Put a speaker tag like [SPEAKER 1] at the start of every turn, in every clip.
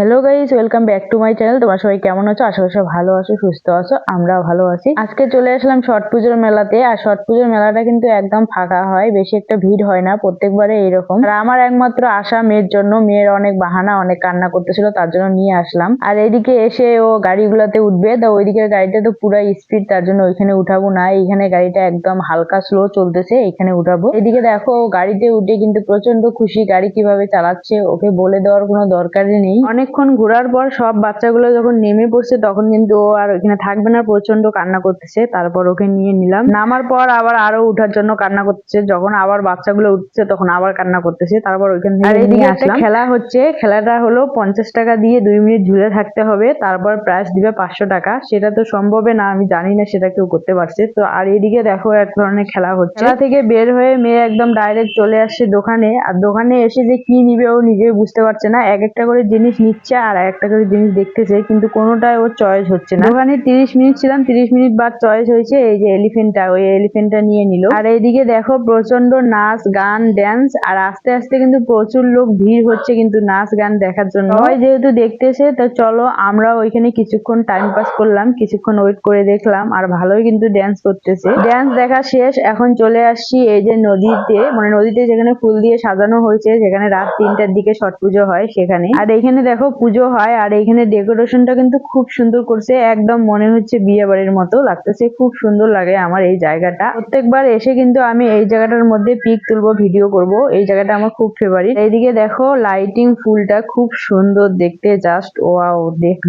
[SPEAKER 1] Hello guys welcome back to my channel তোমার সবাই কেমন আছো? আশা ভালো আছো, সুস্থ আছো, আমরাও ভালো আছি। আজকে চলে আসলাম ছট পুজোর মেলাতে। আর ছট পুজোর মেলাটা কিন্তু একদম ফাঁকা হয়, বেশি একটা ভিড় হয় না, প্রত্যেকবারে এরকম আর আমার একমাত্র আশা মেয়ের জন্য, মেয়ের অনেক বাহানা, অনেক কান্না করতেছিল, তার জন্য নিয়ে আসলাম। আর এদিকে এসে ও গাড়িগুলোতে উঠবে, তা ওইদিকের গাড়িটা তো পুরো স্পিড তার জন্য ওইখানে উঠাবো না। এইখানে গাড়িটা একদম হালকা স্লো চলতেছে এখানে উঠাবো। এদিকে দেখো, গাড়িতে উঠে কিন্তু প্রচণ্ড খুশি, গাড়ি কীভাবে চালাচ্ছে, ওকে বলে দেওয়ার কোনো দরকারই নেই। অনেকক্ষণ ঘোরার পর সব বাচ্চাগুলো যখন নেমে পড়ছে তখন কিন্তু ও আর ওখানে থাকবে না প্রচণ্ড কান্না করতেছে। তারপর ওকে নিয়ে নিলাম। নামার পর আবার আরও উঠার জন্য কান্না করতেছে। যখন আবার বাচ্চাগুলো উঠছে তখন আবার কান্না করতেছে। তারপর ওইখান থেকে নিয়ে আসলাম। খেলা হচ্ছে। খেলাটা হলো পঞ্চাশ টাকা দিয়ে দুই মিনিট ঝুলে থাকতে হবে। তারপর প্রাইস দিবে পাঁচশো টাকা। সেটা তো সম্ভবে না আমি জানি না সেটা কেউ করতে পারছে। তো আর এদিকে দেখো এক ধরনের খেলা হচ্ছে। খেলা থেকে বের হয়ে মেয়ে একদম ডাইরেক্ট চলে আসছে দোকানে। আর দোকানে এসে যে কি নিবে ও নিজে বুঝতে পারছে না। এক একটা করে জিনিস নিচ্ছে। আর একটা করে জিনিস দেখতেছে কিন্তু কোনোটাই ওর চয়েস হচ্ছে না। দোকানে তিরিশ মিনিট ছিলাম, তিরিশ মিনিট বাদ চয়েস হয়েছে, এই যে এলিফেন্টটা ওই এলিফেন্টটা নিয়ে নিল। আর এইদিকে দেখো প্রচণ্ড নাচ, গান ড্যান্স আর আস্তে আস্তে কিন্তু প্রচুর লোক ভিড় হচ্ছে কিন্তু নাচ, গান দেখার জন্য। সবাই যেহেতু দেখতেছে, তো চলো আমরা ওইখানে কিছুক্ষণ টাইম পাস করলাম, কিছুক্ষণ ওয়েট করে দেখলাম, আর ভালোই কিন্তু ড্যান্স করতেছে। ড্যান্স দেখা শেষ, এখন চলে আসছি এই যে নদীতে মানে নদীতে যেখানে ফুল দিয়ে সাজানো হয়েছে যেখানে রাত তিনটার দিকে ছট পুজো হয় সেখানে। আর এখানে দেখো পুজো হয় আর এইখানে ডেকোরেশনটা কিন্তু খুব সুন্দর করছে। একদম মনে হচ্ছে বিয়ে বাড়ির মতো লাগতেছে। খুব সুন্দর লাগে আমার এই জায়গাটা। প্রত্যেকবার এসে কিন্তু আমি এই জায়গাটার মধ্যে পিক তুলবো, ভিডিও করব। এই জায়গাটা আমার খুব ফেভারিট এইদিকে দেখো লাইটিং ফুলটা খুব সুন্দর দেখতে। জাস্ট ওয়াও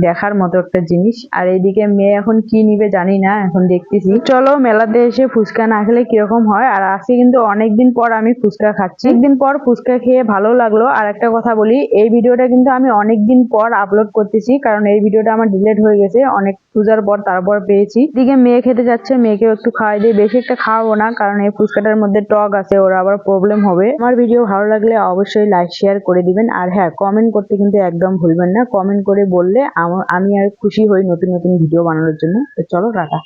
[SPEAKER 1] দেখার মতো একটা জিনিস। আর এইদিকে মেয়ে এখন কি নিবে জানি না, এখন দেখতেছি। চলো মেলাতে এসে ফুচকা না খেলে কীরকম হয়? আর আজকে কিন্তু অনেকদিন পর আমি ফুচকা খাচ্ছি। একদিন পর ফুচকা খেয়ে ভালো লাগল। আর একটা কথা বলি, এই ভিডিওটা কিন্তু আমি অনেকদিন পর আপলোড করতেছি, কারণ এই ভিডিওটা আমার ডিলেট হয়ে গেছে, অনেক পূজার পর তারপর পেয়েছি। দিকে মেয়ে খেতে যাচ্ছে মেয়েকেও একটু খাওয়াই দিয়ে বেশি একটা খাওয়াবো না, কারণ এই ফুচকাটার মধ্যে টক আছে, ওর আবার প্রবলেম হবে। আমার ভিডিও ভালো লাগলে অবশ্যই লাইক শেয়ার করে দিবেন, আর হ্যাঁ কমেন্ট করতে কিন্তু একদম ভুলবেন না। কমেন্ট করে বললে আমি আর খুশি হই নতুন নতুন ভিডিও বানানোর জন্য। তো চলো, টাটা।